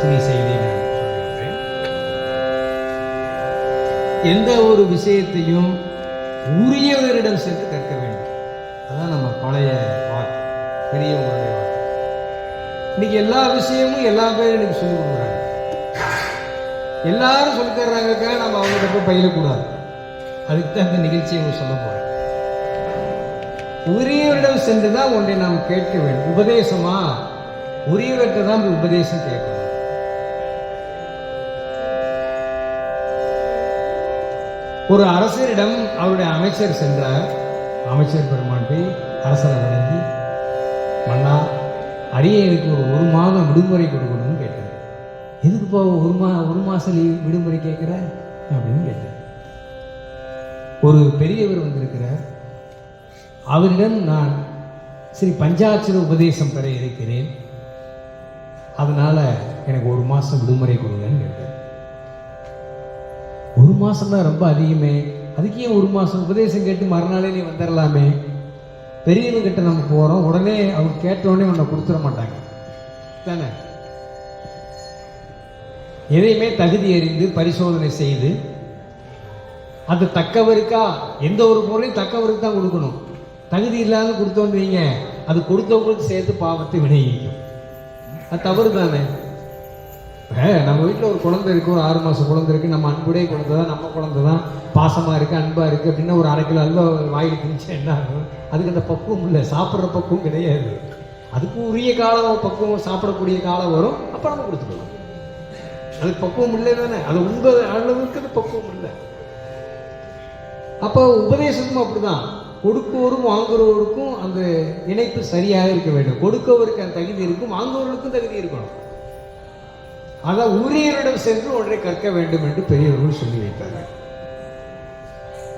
சிறிய செய்தி நான் எந்த ஒரு விஷயத்தையும் உரியவரிடம் சென்று கற்க வேண்டும். அதான் நம்ம பழைய வாக்கு பெரியவங்களுடைய வாக்கு இன்னைக்கு எல்லா விஷயமும் எல்லா பேரும் எனக்கு சொல்லி கொடுக்குறாங்க. எல்லாரும் சொல்லி தர்றாங்கக்கா நம்ம அவங்ககிட்ட போய் பயிலக்கூடாது. அதுக்கு தான் இந்த நிகழ்ச்சியை உங்களுக்கு சொல்ல போகிறேன் உரியவரிடம் சென்று தான் ஒன்றை நாம் கேட்க வேண்டும். உபதேசமா? உரியவர்கிட்ட தான் உபதேசம் கேட்கணும். ஒரு அரசரிடம் அவருடைய அமைச்சர் சென்றார். அமைச்சர் பெருமான் போய் அரசரை வணங்கி மன்னா அடியனுக்கு ஒரு ஒரு மாதம் விடுமுறை கொடுக்கணும்னு கேட்டார். எதுக்குப்பா ஒரு மா ஒரு மாதம் லீவ் விடுமுறை கேட்குற? அப்படின்னு கேட்டார். ஒரு பெரியவர் வந்திருக்கிறார். அவரிடம் நான் ஸ்ரீ பஞ்சாட்சர உபதேசம் பெற இருக்கிறேன். அதனால் எனக்கு ஒரு மாதம் விடுமுறை கொடுங்கன்னு கேட்டார். ஒரு மாதம் தான் ரொம்ப அதிகமே. அதுக்கே ஒரு மாதம் உபதேசம் கேட்டு மறுநாளே நீ வந்துடலாமே பெரியவங்க கிட்ட நம்ம போகிறோம் உடனே அவங்க கேட்ட உடனே உன்னை கொடுத்துட மாட்டாங்க. தானே? எதையுமே தகுதி அறிந்து பரிசோதனை செய்து அது தக்கவருக்கா? எந்த ஒரு பொருளையும் தக்கவருக்கு தான் கொடுக்கணும். தகுதி இல்லாத கொடுத்தோன்றீங்க அது கொடுத்தவங்களுக்கு சேர்த்து பாவத்தை வினையிக்கும் அது தவறு தானே? நம்ம வீட்டில் ஒரு குழந்தை இருக்கு ஒரு ஆறு மாதம் குழந்தை இருக்கு. நம்ம அன்புடைய குழந்தை தான் நம்ம குழந்தை தான். பாசமாக இருக்கு அன்பா இருக்கு அப்படின்னா ஒரு அரை கிலோ அல்வா வாயில் திணிச்சா என்ன ஆகும்? அதுக்கு அந்த பக்குவம் இல்லை. சாப்பிட்ற பக்குவம் கிடையாது. அதுக்கு உரிய காலம் பக்குவம் சாப்பிடக்கூடிய காலம் வரும். அப்போ நம்ம கொடுத்துக்கலாம். அதுக்கு பக்குவம் இல்லை தானே. அது உங்க அளவுக்கு அது பக்குவம் இல்லை. அப்போ உபதேசமும் அப்படிதான். கொடுப்போரும் வாங்குறவருக்கும் அந்த இணைப்பு சரியாக இருக்க வேண்டும். கொடுக்கவருக்கு அந்த தகுதி இருக்கும் வாங்குவவர்களுக்கும் தகுதி இருக்கணும். ஆனால் ஊரியரிடம் சென்று ஒன்றை கற்க வேண்டும் என்று பெரியவர்கள் சொல்லி வைத்தார்கள்.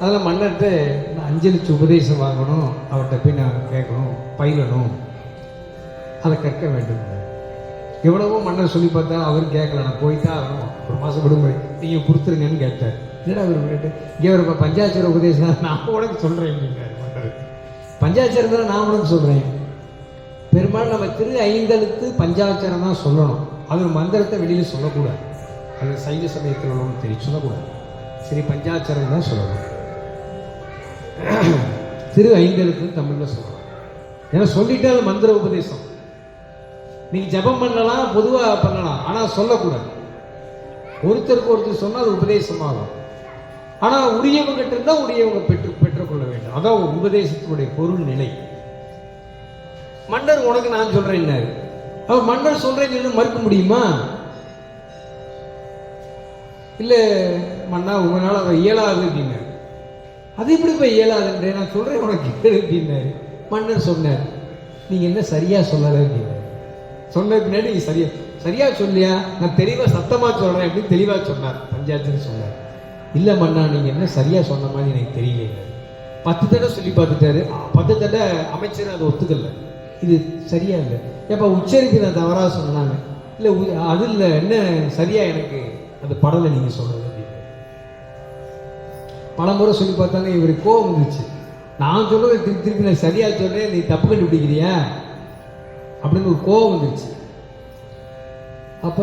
அதில் மன்னர்கிட்ட நான் அஞ்சலிச்சு உபதேசம் வாங்கணும். அவர்கிட்ட போய் நான் கேட்கணும் பயிலணும். அதை கற்க வேண்டும். எவ்வளவோ மன்னர் சொல்லி பார்த்தா அவரும் கேட்கல. நான் போய் தான் ஆகணும் ஒரு மாதம் விடுமுறை. நீங்கள் கொடுத்துருங்கன்னு கேட்டார். என்னடா அவர் விட்டுட்டு? இங்கே ஒரு பஞ்சாட்சர உபதேசம் நான் உனக்கு சொல்கிறேன் அப்படின்னாரு மன்னர். தான் நான் உனக்கு சொல்கிறேன் பெரும்பாலும் நம்ம திரு ஐந்தெழுத்து பஞ்சாட்சரம் தான் சொல்லணும். அது மந்திரத்தை வெளியில் சொல்லக்கூடாது. அது சைவ சமயத்தில் உள்ளவங்க தெரியும் சொல்லக்கூடாது. சரி பஞ்சாட்சரம் தான் சொல்லணும். திரு ஐந்தெழுத்து தமிழில் சொல்லணும். ஏன்னா சொல்லிட்டு அது மந்திர உபதேசம். நீங்க ஜெபம் பண்ணலாம் பொதுவாக பண்ணலாம். ஆனால் சொல்லக்கூடாது. ஒருத்தருக்கு ஒருத்தர் சொன்னால் அது உபதேசமாகும். ஆனால் உரியவங்கிட்ட இருந்தால் உரியவங்க பெற்று பெற்றுக்கொள்ள வேண்டும். அதான் உபதேசத்தினுடைய பொருள் நிலை. மன்னர் உனக்கு நான் சொல்றேன்னாரு. அவன் மன்னர் சொல்றேன்னு சொல்லி மறுக்க முடியுமா? இல்ல மன்னா உங்களால் அதை இயலாது அப்படின்னாரு. அது எப்படி போய் இயலாதுன்றே நான் சொல்றேன் உனக்கு கேளு அப்படின்னாரு. மன்னர் சொன்னார் நீங்க என்ன சரியா சொல்லல? அப்படின்னாரு. சொன்ன பின்னாடி நீ சரியா சரியா சொல்லியா? நான் தெளிவா சத்தமா சொல்றேன் அப்படின்னு தெளிவா சொன்னார். பஞ்சாயத்துன்னு சொன்னார். இல்ல மன்னா நீங்க என்ன சரியா சொன்ன மாதிரி எனக்கு தெரியல பத்து தடவை சொல்லி பார்த்துட்டாரு. பத்து தடவை அமைச்சர் அதை ஒத்துக்கல. இது சரியா இல்லை எப்போ உச்சரிப்பு நான் தவறாக சொன்னாங்க. இல்லை அது இல்லை என்ன சரியா எனக்கு அந்த படலை நீங்க சொல்றது அப்படின்னு. பல முறை சொல்லி பார்த்தாங்க இவருக்கு கோவம் வந்துச்சு. நான் சொல்றது திருப்பி திருப்பி நான் சரியா சொல்றேன் நீ தப்பு கண்டுபிடிக்கிறியா? அப்படின்னு ஒரு கோவம் வந்துச்சு. அப்ப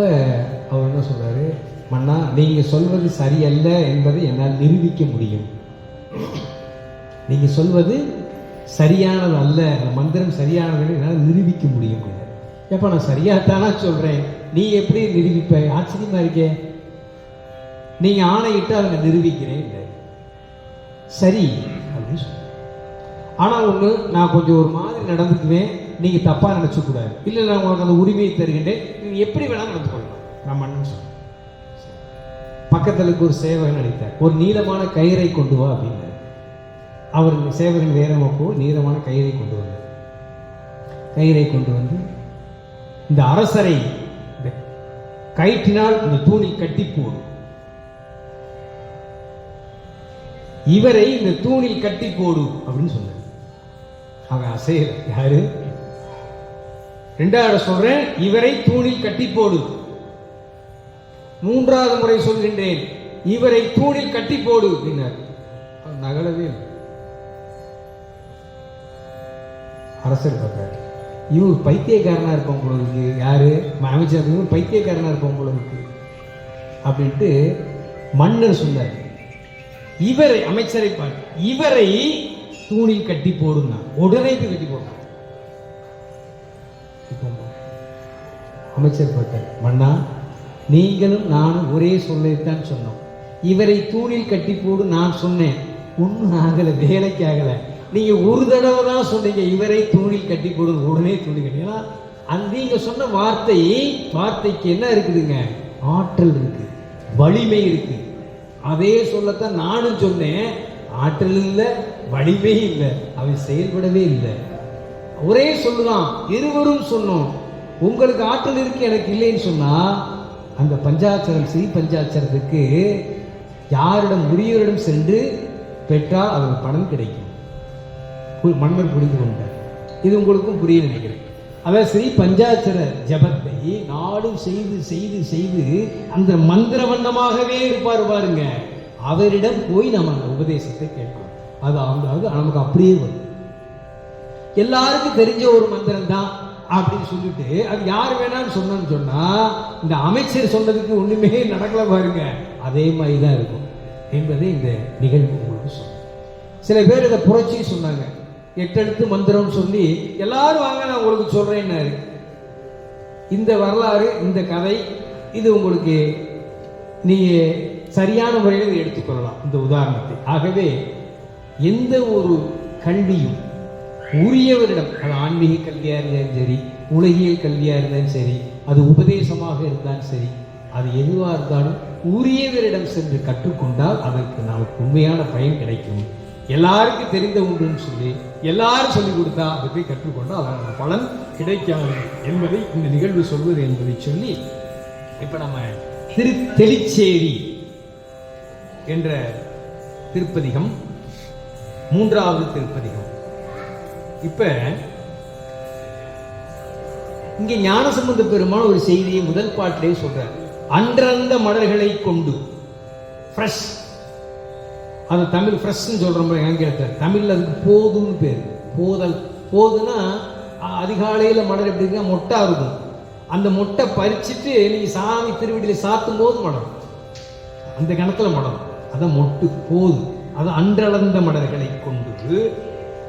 அவர் என்ன சொல்றாரு? மன்னா நீங்கள் சொல்வது சரியல்ல என்பதை என்னால் நிரூபிக்க முடியும். நீங்கள் சொல்வது சரியானது அல்ல அந்த மந்திரம் சரியானது என்னால் நிரூபிக்க முடியும். எப்போ நான் சரியாகத்தானா சொல்கிறேன் நீ எப்படி நிரூபிப்ப? ஆச்சரியமா இருக்கே. நீங்கள் ஆணையிட்டு அதை நான் நிரூபிக்கிறேன் இல்லை. சரி அப்படின்னு சொன்னேன் ஆனால் ஒன்று நான் கொஞ்சம் ஒரு மாதிரி நடந்துக்குவேன். நீங்கள் தப்பாக நினச்சக்கூடாது இல்லை நான் உங்களுக்கு அந்த உரிமையை தருகின்றேன். நீங்கள் எப்படி வேணாலும் நடந்து கொள்ளலாம். நான் மன்னன் சொன்னேன் பக்கத்தில் ஒரு சேவகன் அடித்தார். ஒரு நீளமான கயிறை கொண்டு வா அப்படின்னு அவர் சேவகன் வேரமப்போ நீளமான கயிறை கொண்டு வந்தார் கயிறை கொண்டு வந்து இந்த அரசரை இந்த கயிற்றினால் இந்த தூணில் கட்டி போடு இவரை இந்த தூணில் கட்டி போடு அப்படின்னு சொன்னார். அவன் அசையல. யாரு? ரெண்டாவது சொல்றேன் இவரை தூணில் கட்டி போடு. மூன்றாவது முறை சொல்கின்றேன் இவரை தூணில் கட்டி போடு அப்படின்னார் நகலவே இல்லை. அரசர் பார்த்தார் இவங்க பைத்தியக்காரனாக பைத்தியக்காரனா இருப்பான் போல இருக்கு. யாரு? அமைச்சர். பைத்தியக்காரனாக பைத்தியக்காரனா இருப்பான் போல இருக்கு. அப்படின்ட்டு மன்னர் சொன்னார். இவரை அமைச்சரை பார்த்து இவரை தூணில் கட்டி போடுங்க. உடனே கட்டி போடுங்க. அமைச்சர் பார்த்தார். மன்னா நீங்களும் நானும் ஒரே சொல்லைத்தான் சொன்னோம். இவரை தூணில் கட்டி போடு நான் சொன்னேன். ஒன்றும் ஆகலை வேலைக்கு ஆகலை. நீங்க ஒரு தடவை தான் சொன்னீங்க இவரை தூணில் கட்டி போடு உடனே தூணி கட்டி. அந் அந்த நீங்க சொன்ன வார்த்தை வார்த்தைக்கு என்ன இருக்குதுங்க? ஆற்றல் இருக்கு வலிமை இருக்கு. அதே சொல்லத்தான் நானும் சொன்னேன் ஆற்றல் இல்லை வலிமை இல்லை அவை செயல்படவே இல்லை. ஒரே சொல்லுதான் இருவரும் சொன்னோம் உங்களுக்கு ஆற்றல் இருக்கு எனக்கு இல்லைன்னு சொன்னா அந்த பஞ்சாட்சரம் ஸ்ரீ பஞ்சாட்சரத்துக்கு யாரிடம் உரியவரிடம் சென்று பெற்றால் அவருக்கு பணம் கிடைக்கும். மன்னர் புரிந்து கொண்டார். இது உங்களுக்கும் புரிய நினைக்கிறேன் அதாவது ஸ்ரீ பஞ்சாட்சர ஜபத்தை நாடும் செய்து செய்து செய்து அந்த மந்திர வண்ணமாகவே இருப்பார் பாருங்க. அவரிடம் போய் நம்ம அந்த உபதேசத்தை கேட்கணும் அது அவங்க நமக்கு அப்படியே வரும். எல்லாருக்கும் தெரிஞ்ச ஒரு மந்திரம் தான் அப்படின்னு சொல்லிட்டு அது யார் வேணாம்னு சொன்னோன்னு சொன்னா இந்த அமைச்சர் சொன்னதுக்கு ஒண்ணுமே நடக்கல பாருங்க. அதே மாதிரி தான் இருக்கும். என்பதை இந்த நிகழ்வு உங்களுக்கு சொல்லும். சில பேர் இதை புரட்சி சொன்னாங்க. எட்டெழுத்து மந்திரம்னு சொல்லி எல்லாரும் வாங்க நான் உங்களுக்கு சொல்றேன்னாரு. இந்த வரலாறு இந்த கதை இது உங்களுக்கு நீ சரியான முறையில் இதை எடுத்துக்கொள்ளலாம் இந்த உதாரணத்தை. ஆகவே எந்த ஒரு கல்வியும் உரியவரிடம் அது ஆன்மீக கல்வியாக இருந்தாலும் சரி உலகியல் கல்வியாக இருந்தாலும் சரி அது உபதேசமாக இருந்தாலும் சரி அது எதுவாக இருந்தாலும் உரியவரிடம் சென்று கற்றுக்கொண்டால் அதற்கு நமக்கு உண்மையான பயன் கிடைக்கும். எல்லாருக்கும் தெரிந்த உண்டுன்னு சொல்லி எல்லாரும் சொல்லிக் கொடுத்தா அதை போய் கற்றுக்கொண்டால் அதற்கான பலன் கிடைக்காது என்பதை இந்த நிகழ்வு சொல்வது என்பதை சொல்லி இப்போ நம்ம திரு தெளிச்சேரி என்ற திருப்பதிகம் மூன்றாவது திருப்பதிகம். இப்போ இங்கே ஞானசம்பந்த பெருமான் ஒரு செய்தியை முதல் பாட்டிலே சொல்றார். அன்றந்த மலர்களை கொண்டு ஃப்ரெஷ் அந்த தமிழ் ஃப்ரெஷ்னு சொல்றோம் ஆங்கிலத்தை தமிழில் அதுக்கு போதும்னு பேர். போதல். போதுன்னா அதிகாலையில் மலர் எப்படி இருக்கா மொட்டை இருக்கும் அந்த மொட்டை பறிச்சுட்டு நீங்க சாமி திருவடியில சாத்தும் போது மடம் அந்த கிணத்துல மடம் அதை மொட்டு போது அது அன்றளந்த மலர்களை கொண்டு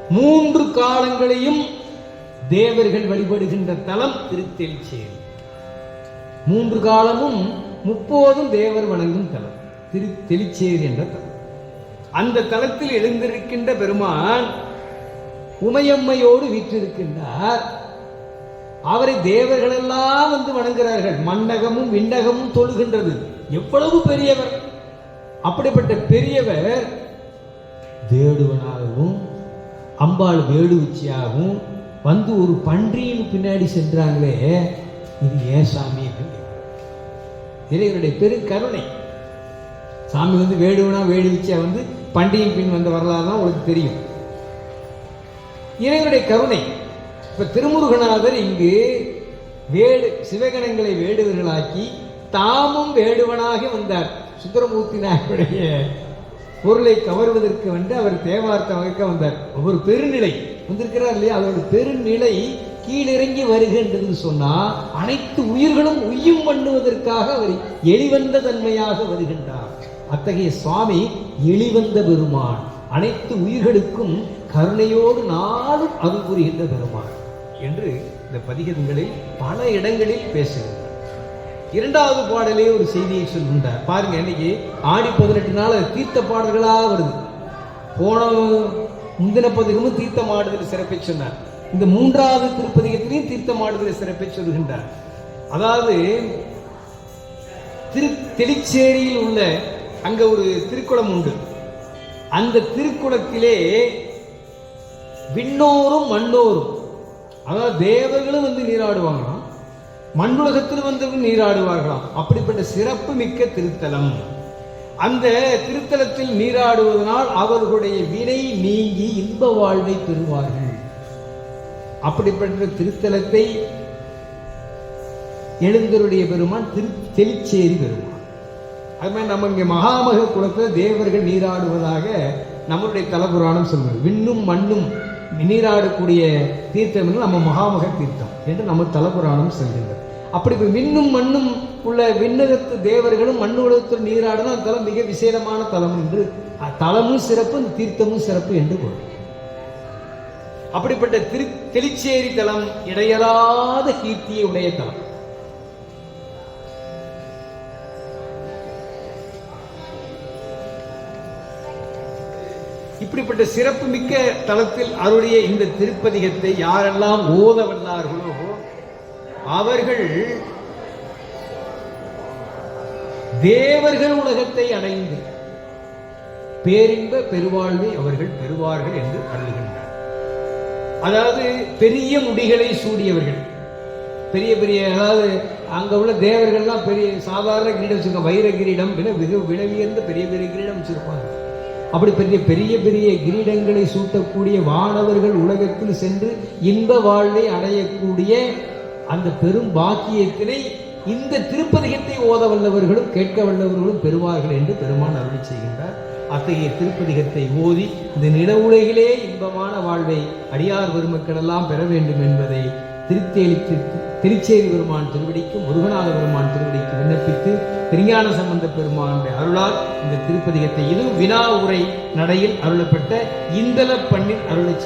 மூன்று காலங்களையும் தேவர்கள் வழிபடுகின்ற தலம் திருத்தெளிச்சேரி மூன்று காலமும் முப்போதும் தேவர் வணங்கும் தலம். திரு தெளிச்சேரி என்ற தலம். அந்த தலத்தில் எழுந்திருக்கின்ற பெருமான் உமையம்மையோடு வீற்றிருக்கின்றார். அவரை தேவர்களெல்லாம் வந்து வணங்குகிறார்கள். மண்ணகமும் விண்ணகமும் தொழுகின்றது. எவ்வளவு பெரியவர்? அப்படிப்பட்ட பெரியவர் வேடுவனாகவும் அம்பாள் வேடுவச்சியாகவும் வந்து ஒரு பன்றியின் பின்னாடி சென்றாங்களே இது ஏன் சாமி இறைவனுடைய பெரு கருணை சாமி வந்து வேடுவனா வேடுவிச்சியா வந்து பண்டிகையின் பின் வந்த வரலாறு தான் உங்களுக்கு தெரியும். இறைவனுடைய கருணை. இப்ப திருமுருகநாதர் இங்கு வேடு சிவகணங்களை வேடுவர்களாக்கி தாமும் வேடுவனாக வந்தார். சுந்தரமூர்த்தி நாயருடைய பொருளை கவர்வதற்கு வந்து அவர் தேவார்த்த வகைக்க வந்தார். ஒரு பெருநிலை வந்திருக்கிறார் இல்லையா? அதோட பெருநிலை கீழிறங்கி வருகின்றது சொன்னால் அனைத்து உயிர்களும் உய்யும் பண்ணுவதற்காக அவர் எளிவந்த தன்மையாக வருகின்றார். அத்தகைய சுவாமி எளிவந்த பெருமான். அனைத்து உயிர்களுக்கும் கருணையோடு நாளும் அருள் புரிகின்ற பெருமான் என்று இந்த பதிகங்களில் பல இடங்களில் பேசுகின்றார். இரண்டாவது பாடலே ஒரு செய்தியை சொல்கின்றார். பாருங்க இன்னைக்கு ஆடி பதினெட்டு நாள் தீர்த்த பாடல்களா வருது. போன முந்தின பதிகமும் தீர்த்தமாடுதல் சிறப்பை சொன்னார். இந்த மூன்றாவது திருப்பதிகத்திலையும் தீர்த்தமாடுதல் சிறப்பை சொல்கின்றார். அதாவது திரு தெளிச்சேரியில் உள்ள அங்க ஒரு திருக்குளம் உண்டு. அந்த திருக்குளத்திலே விண்ணோரும் மண்ணோரும். அதாவது தேவர்களும் வந்து நீராடுவாங்களாம். மண்ணுலகத்தில் வந்து நீராடுவார்களாம். அப்படிப்பட்ட சிறப்பு மிக்க திருத்தலம். அந்த திருத்தலத்தில் நீராடுவதனால் அவர்களுடைய வினை நீங்கி இன்ப வாழ்வை பெறுவார்கள். அப்படிப்பட்ட திருத்தலத்தை எழுந்தருடைய பெருமான் திரு தெளிச்சேரி பெருமான். அது மாதிரி நம்ம இங்கே மகாமக குலத்தில் தேவர்கள் நீராடுவதாக நம்மளுடைய தலபுராணம் சொல்வது விண்ணும் மண்ணும் நீராடக்கூடிய தீர்த்தம் என்று நம்ம மகாமக தீர்த்தம் என்று நம்ம தலபுராணம் சொல்கின்றது அப்படி இப்போ விண்ணும் மண்ணும் உள்ள விண்ணகத்து தேவர்களும் மண்ணு உலகத்தில் நீராடணும் அந்த தலம் மிக விசேடமான தலம் என்று தலமும் சிறப்பு இந்த தீர்த்தமும் சிறப்பு என்று பொருள் அப்படிப்பட்ட திரு தெளிச்சேரி தலம் இடையலாத கீர்த்தியை உடைய தலம். இப்படிப்பட்ட சிறப்பு மிக்க அவருடைய இந்த திருப்பதிகத்தை யாரெல்லாம் ஓத வல்லார்களோ அவர்கள் தேவர்கள் உலகத்தை அடைந்து பேரின்ப பெருவாழ்வை அவர்கள் பெறுவார்கள் என்று அருளுகின்றார். அதாவது பெரிய முடிகளை சூடியவர்கள். பெரிய பெரிய அதாவது அங்க உள்ள தேவர்கள்லாம் பெரிய சாதாரண கிரீடம் வச்சிருக்காங்க வைர கிரீடம் விலை மிக விலை உயர்ந்த பெரிய பெரிய கிரீடம் வச்சிருப்பாங்க. அப்படி பெரிய பெரிய பெரிய கிரீடங்களை சூட்டக்கூடிய வானவர்கள் உலகத்தில் சென்று இன்ப வாழ்வை அடையக்கூடிய அந்த பெரும் பாக்கியத்தினை இந்த திருப்பதிகத்தை ஓத வல்லவர்களும் கேட்க வல்லவர்களும் பெறுவார்கள் என்று பெருமான் அருள் செய்கின்றார். அத்தகைய திருப்பதிகத்தை ஓதி இந்த நில உலகிலே இன்பமான வாழ்வை அடியார் பெருமக்கள் எல்லாம் பெற வேண்டும் என்பதை திருத்தேலிக்கு திருச்சேரி பெருமான் திருவடிக்கு முருகநாத பெருமான் திருவடிக்கு விண்ணப்பித்து திருஞான சம்பந்த பெருமானுடைய அருளால் இந்த திருப்பதிகத்தை இது வினா உரை நடையில் அருளப்பட்ட இந்தல பண்ணில் அருளை